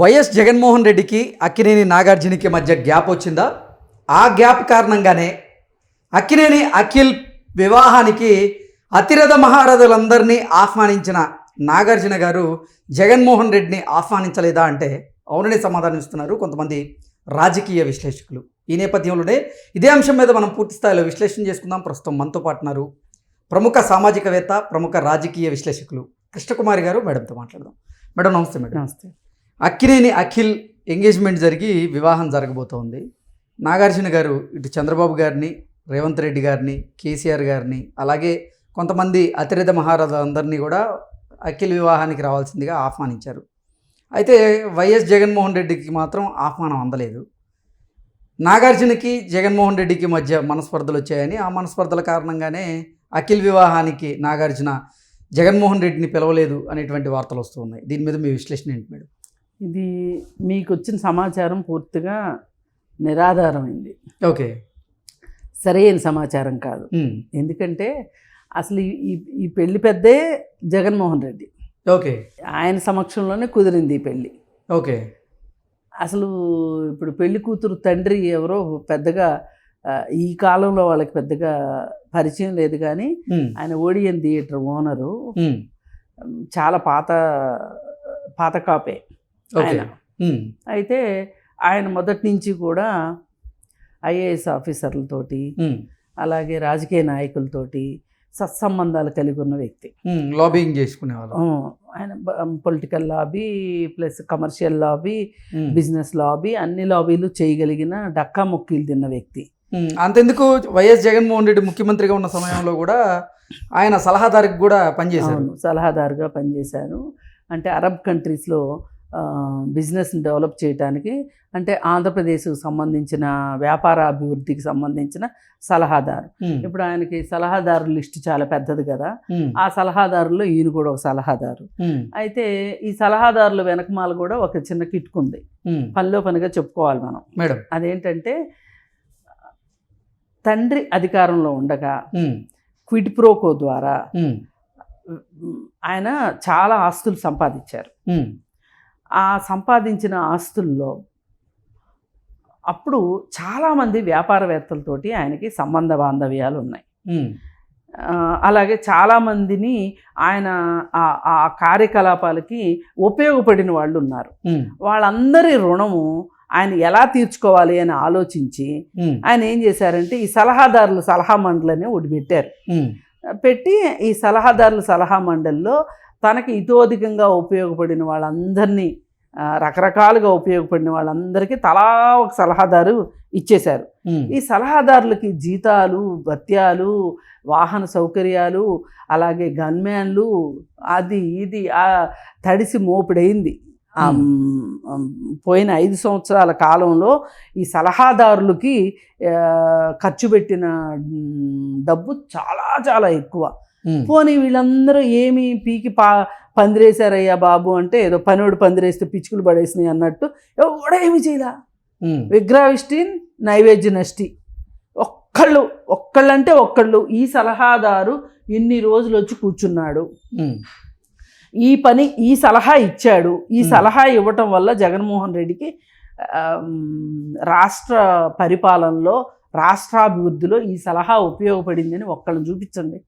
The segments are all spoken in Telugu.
వైఎస్ జగన్మోహన్ రెడ్డికి అక్కినేని నాగార్జునికి మధ్య గ్యాప్ వచ్చిందా? ఆ గ్యాప్ కారణంగానే అక్కినేని అఖిల్ వివాహానికి అతిరథ మహారథులందరినీ ఆహ్వానించిన నాగార్జున గారు జగన్మోహన్ రెడ్డిని ఆహ్వానించలేదా అంటే అవుననే సమాధానం ఇస్తున్నారు కొంతమంది రాజకీయ విశ్లేషకులు. ఈ నేపథ్యంలోనే ఇదే అంశం మీద మనం పూర్తి స్థాయిలో విశ్లేషణ చేసుకుందాం. ప్రస్తుతం మనతో పాటున్నారు ప్రముఖ సామాజికవేత్త ప్రముఖ రాజకీయ విశ్లేషకులు కృష్ణకుమారి గారు. మేడంతో మాట్లాడదాం. మేడం నమస్తే మేడం. నమస్తే. అక్కినేని అఖిల్ ఎంగేజ్మెంట్ జరిగి వివాహం జరగబోతోంది. నాగార్జున గారు ఇటు చంద్రబాబు గారిని రేవంత్ రెడ్డి గారిని కేసీఆర్ గారిని అలాగే కొంతమంది అతిరథ మహారాజులందరినీ కూడా అఖిల్ వివాహానికి రావాల్సిందిగా ఆహ్వానించారు. అయితే వైఎస్ జగన్మోహన్ రెడ్డికి మాత్రం ఆహ్వానం అందలేదు. నాగార్జునకి జగన్మోహన్ రెడ్డికి మధ్య మనస్పర్ధలు వచ్చాయని ఆ మనస్పర్ధల కారణంగానే అఖిల్ వివాహానికి నాగార్జున జగన్మోహన్ రెడ్డిని పిలవలేదు అనేటువంటి వార్తలు వస్తున్నాయి దీని మీద మీ విశ్లేషణ ఏంటి మేడం? ఇది మీకు వచ్చిన సమాచారం పూర్తిగా నిరాధారమైంది. ఓకే. సరైన సమాచారం కాదు. ఎందుకంటే అసలు ఈ- ఈ పెళ్ళి పెద్దే జగన్మోహన్ రెడ్డి. ఓకే. ఆయన సమక్షంలోనే కుదిరింది ఈ పెళ్ళి. ఓకే. అసలు ఇప్పుడు పెళ్ళి కూతురు తండ్రి ఎవరో పెద్దగా ఈ కాలంలో వాళ్ళకి పెద్దగా పరిచయం లేదు కానీ ఆయన ఓడియన్ థియేటర్ ఓనరు. చాలా పాత పాత కాపే. ఆయన. అయితే ఆయన మొదటి నుంచి కూడా ఐఏఎస్ ఆఫీసర్లతోటి అలాగే రాజకీయ నాయకులతోటి సత్సంబంధాలు కలిగి ఉన్న వ్యక్తి. లాబింగ్ చేసుకునేవాళ్ళు ఆయన political lobby plus commercial lobby business lobby అన్ని లాబీలు చేయగలిగిన డక్కా ముక్కీలు తిన్న వ్యక్తి. అంతెందుకు వైఎస్ జగన్మోహన్ రెడ్డి ముఖ్యమంత్రిగా ఉన్న సమయంలో కూడా ఆయన సలహాదారుకి కూడా పనిచేశారు. అవును సలహాదారుగా పనిచేశారు. అంటే అరబ్ కంట్రీస్లో బిజినెస్ని డెవలప్ చేయడానికి అంటే ఆంధ్రప్రదేశ్కు సంబంధించిన వ్యాపార అభివృద్ధికి సంబంధించిన సలహాదారు. ఇప్పుడు ఆయనకి సలహాదారు లిస్ట్ చాలా పెద్దది కదా. ఆ సలహాదారుల్లో ఈయన కూడా ఒక సలహాదారు. అయితే ఈ సలహాదారుల వెనకమాల కూడా ఒక చిన్న కిట్టుకుంది ఉమ్, పనిలో పనిగా చెప్పుకోవాలి మనం. మేడం. అదేంటంటే తండ్రి అధికారంలో ఉండగా క్విడ్ ప్రోకో ద్వారా ఆయన చాలా ఆస్తులు సంపాదించారు. ఆ సంపాదించిన ఆస్తుల్లో అప్పుడు చాలామంది వ్యాపారవేత్తలతోటి ఆయనకి సంబంధ బాంధవ్యాలు ఉన్నాయి అలాగే చాలామందిని ఆయన ఆ- కార్యకలాపాలకి ఉపయోగపడిన వాళ్ళు ఉన్నారు వాళ్ళందరి రుణము ఆయన ఎలా తీర్చుకోవాలి అని ఆలోచించి ఆయన ఏం చేశారంటే ఈ సలహాదారుల సలహా మండలిని ఒకటి పెట్టారు ఉమ్, పెట్టి ఈ సలహాదారుల సలహా మండలిలో తనకి ఇతోధికంగా ఉపయోగపడిన వాళ్ళందరినీ రకరకాలుగా ఉపయోగపడిన వాళ్ళందరికీ తలా ఒక సలహాదారు ఇచ్చేశారు. ఈ సలహాదారులకి జీతాలు భత్యాలు వాహన సౌకర్యాలు అలాగే గన్మ్యాన్లు అది ఇది ఆ తడిసి మోపిడైంది. పోయిన ఐదు సంవత్సరాల కాలంలో ఈ సలహాదారులకి ఖర్చు పెట్టిన డబ్బు చాలా చాలా ఎక్కువ. పోనీ వీళ్ళందరూ ఏమి పీకి పా పందిరేశారయ్యా బాబు అంటే ఏదో పనివాడు పందిరేస్తే పిచ్చుకులు పడేసినాయి అన్నట్టు ఎవడేమి చేయలా. విగ్రహవిష్టి నైవేద్య నష్టి. ఒక్కళ్ళు ఒక్కళ్ళంటే ఒక్కళ్ళు ఈ సలహాదారు ఇన్ని రోజులు వచ్చి కూర్చున్నాడు ఈ పని ఈ సలహా ఇచ్చాడు. ఈ. సలహా ఇవ్వటం వల్ల జగన్మోహన్ రెడ్డికి రాష్ట్ర పరిపాలనలో రాష్ట్రాభివృద్ధిలో ఈ సలహా ఉపయోగపడిందని ఒక్కళ్ళని చూపించండి.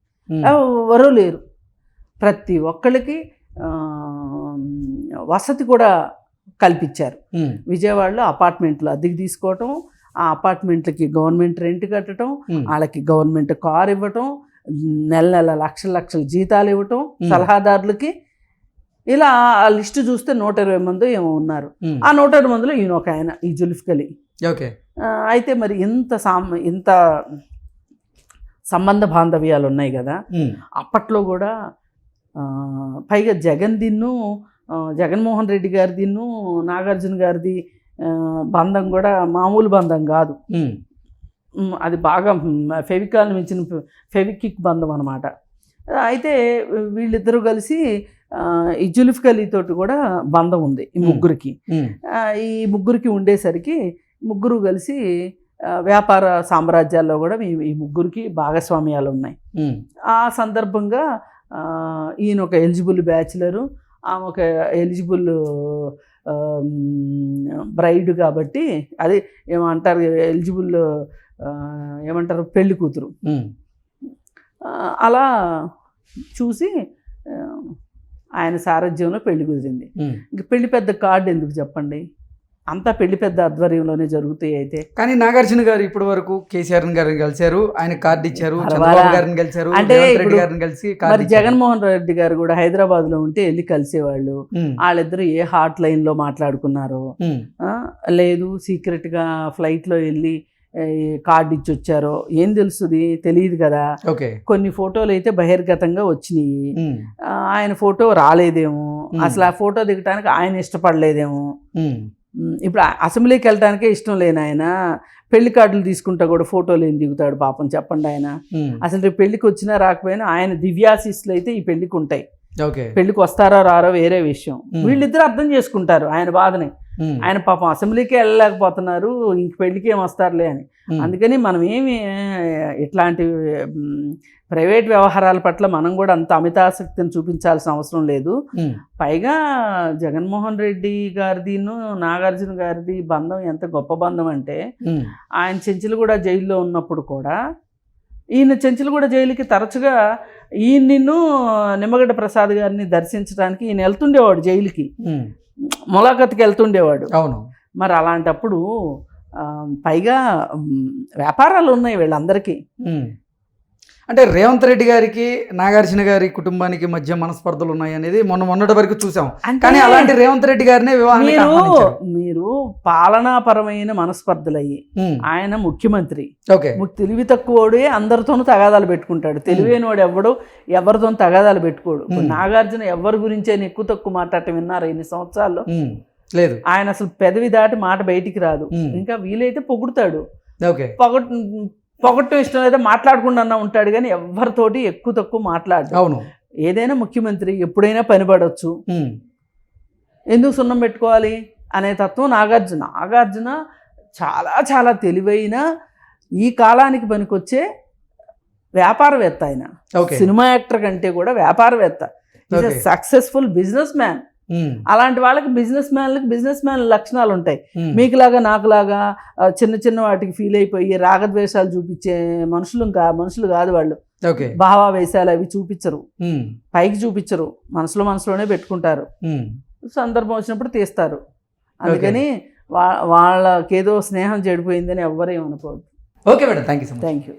ఎవరూ లేరు. ప్రతి ఒక్కళ్ళకి వసతి కూడా కల్పించారు. విజయవాడలో అపార్ట్మెంట్లు అద్దెకి తీసుకోవటం ఆ అపార్ట్మెంట్లకి గవర్నమెంట్ రెంట్ కట్టడం వాళ్ళకి గవర్నమెంట్ కార్ ఇవ్వటం నెల నెల లక్షల లక్షల జీతాలు ఇవ్వటం. సలహాదారులకి ఇలా ఆ లిస్టు చూస్తే నూట ఇరవై మంది ఏమో ఉన్నారు. ఆ నూట ఇరవై మందిలో ఈయన ఒక ఆయన ఈ జుల్ఫికలి ఓకే. అయితే మరి ఇంత సామ్ ఇంత సంబంధ బాంధవ్యాలు ఉన్నాయి కదా. అప్పట్లో కూడా పైగా జగన్ దిన్ను జగన్మోహన్ రెడ్డి గారి దిన్ను నాగార్జున గారిది బంధం కూడా మామూలు బంధం కాదు. అది బాగా ఫెవికాల్ మించిన ఫెవికిక్ బంధం అనమాట అయితే వీళ్ళిద్దరూ కలిసి ఈ జులిఫికలీ తోటి కూడా బంధం ఉంది ఈ. ముగ్గురికి. ఈ ముగ్గురికి ఉండేసరికి ముగ్గురు కలిసి వ్యాపార సామ్రాజ్యాల్లో కూడా ఈ ఈ ముగ్గురికి భాగస్వామ్యాలు ఉన్నాయి. ఆ సందర్భంగా ఈయన ఒక ఎలిజిబుల్ బ్యాచిలరు ఆమె ఒక ఎలిజిబుల్ బ్రైడ్ కాబట్టి అది ఏమంటారు ఎలిజిబుల్ ఏమంటారు పెళ్ళి కూతురు. అలా చూసి ఆయన సారథ్యంలో పెళ్ళి కుదిరింది. ఇంక పెళ్ళి పెద్ద కార్డు ఎందుకు చెప్పండి? అంతా పెళ్ళి పెద్ద ఆధ్వర్యంలోనే జరుగుతాయి అయితే. కానీ నాగార్జున గారు ఇప్పటి వరకు కేసీఆర్ గారిని కలిశారు. ఆయన కార్డు ఇచ్చారు. చంద్రబాబు గారిని కలిశారు అంటే రెడ్డి గారిని కలిసి మరి. జగన్మోహన్ రెడ్డి గారు కూడా హైదరాబాద్లో ఉంటే వెళ్ళి కలిసేవాళ్ళు. వాళ్ళిద్దరూ ఏ హాట్ లైన్లో మాట్లాడుకున్నారో. లేదు సీక్రెట్గా ఫ్లైట్లో వెళ్ళి కార్డు ఇచ్చి వచ్చారో. ఏం తెలుస్తుంది తెలియదు కదా. కొన్ని ఫోటోలు అయితే బహిర్గతంగా వచ్చినాయి. ఆయన ఫోటో రాలేదేమో. అసలు ఆ ఫోటో దిగటానికి ఆయన ఇష్టపడలేదేమో. ఇప్పుడు అసెంబ్లీకి వెళ్ళటానికే ఇష్టం లేని ఆయన పెళ్ళి కార్డులు తీసుకుంటా కూడా ఫోటోలు ఏం దిగుతాడు పాపం చెప్పండి ఆయన. అసలు రేపు పెళ్ళికి వచ్చినా రాకపోయినా ఆయన దివ్యాశిస్సులు అయితే ఈ పెళ్ళికి ఉంటాయి. పెళ్ళికి వస్తారో రారో వేరే విషయం. వీళ్ళిద్దరు అర్థం చేసుకుంటారు ఆయన బాధని. ఆయన పాపం అసెంబ్లీకి వెళ్ళలేకపోతున్నారు ఇంక పెళ్ళికి ఏం వస్తారులే అని. అందుకని మనం ఏమి ఇట్లాంటి ప్రైవేట్ వ్యవహారాల పట్ల మనం కూడా అంత అమితాసక్తిని చూపించాల్సిన అవసరం లేదు. పైగా జగన్మోహన్ రెడ్డి గారిదిను నాగార్జున గారిది బంధం ఎంత గొప్ప బంధం అంటే ఆయన చెంచులు కూడా జైల్లో ఉన్నప్పుడు కూడా ఈయన చెంచులు కూడా జైలుకి తరచుగా ఈయన నిన్ను నిమ్మగడ్డ ప్రసాద్ గారిని దర్శించడానికి ఈయన వెళ్తుండేవాడు జైలుకి. ములాఖత్కి వెళ్తుండేవాడు. అవును. మరి అలాంటప్పుడు పైగా వ్యాపారాలు ఉన్నాయి వీళ్ళందరికీ. అంటే రేవంత్ రెడ్డి గారికి నాగార్జున గారి కుటుంబానికి మధ్య మనస్పర్ధలు ఉన్నాయి అనేది మొన్న మొన్నటి వరకు చూసాం. కానీ అలాంటి రేవంత్ రెడ్డి గారినే మీరు. మీరు పాలనాపరమైన మనస్పర్ధలయ్యి. ఆయన ముఖ్యమంత్రి. ఓకే. తెలివి తక్కువడే అందరితోనూ తగాదాలు పెట్టుకుంటాడు. తెలివైన వాడు ఎవడు ఎవరితో తగాదాలు పెట్టుకోడు. నాగార్జున ఎవరి గురించే ఎక్కువ తక్కువ మాట్లాడటం విన్నారు ఇన్ని సంవత్సరాల్లో? లేదు. ఆయన అసలు పెదవి దాటి మాట బయటికి రాదు. ఇంకా వీలైతే పొగుడుతాడు. ఓకే. పొగట్ పొగట్టం ఇష్టం అయితే మాట్లాడకుండా ఉంటాడు కానీ ఎవరితోటి ఎక్కువ తక్కువ మాట్లాడు అవును. ఏదైనా ముఖ్యమంత్రి ఎప్పుడైనా పనిపడవచ్చు ఎందుకు సున్నం పెట్టుకోవాలి అనే తత్వం నాగార్జున. నాగార్జున చాలా చాలా తెలివైన ఈ కాలానికి పనికొచ్చే వ్యాపారవేత్త ఆయన. సినిమా యాక్టర్ కంటే కూడా వ్యాపారవేత్త. సక్సెస్ఫుల్ బిజినెస్ మ్యాన్ అలాంటి వాళ్ళకి బిజినెస్ మ్యాన్లకి బిజినెస్ మ్యాన్ లక్షణాలు ఉంటాయి. మీకులాగా నాకులాగా చిన్న చిన్న వాటికి ఫీల్ అయిపోయి రాగద్వేషాలు చూపించే మనుషులు కా మనుషులు కాదు వాళ్ళు. ఓకే. భావావేశాలు అవి చూపించరు. పైకి చూపించరు. మనసులో మనసులోనే పెట్టుకుంటారు. సందర్భం వచ్చినప్పుడు తీస్తారు. అందుకని వా వాళ్ళకేదో స్నేహం చెడిపోయిందని ఎవ్వరేమనుకోవద్దు okay madam. Thank you thank you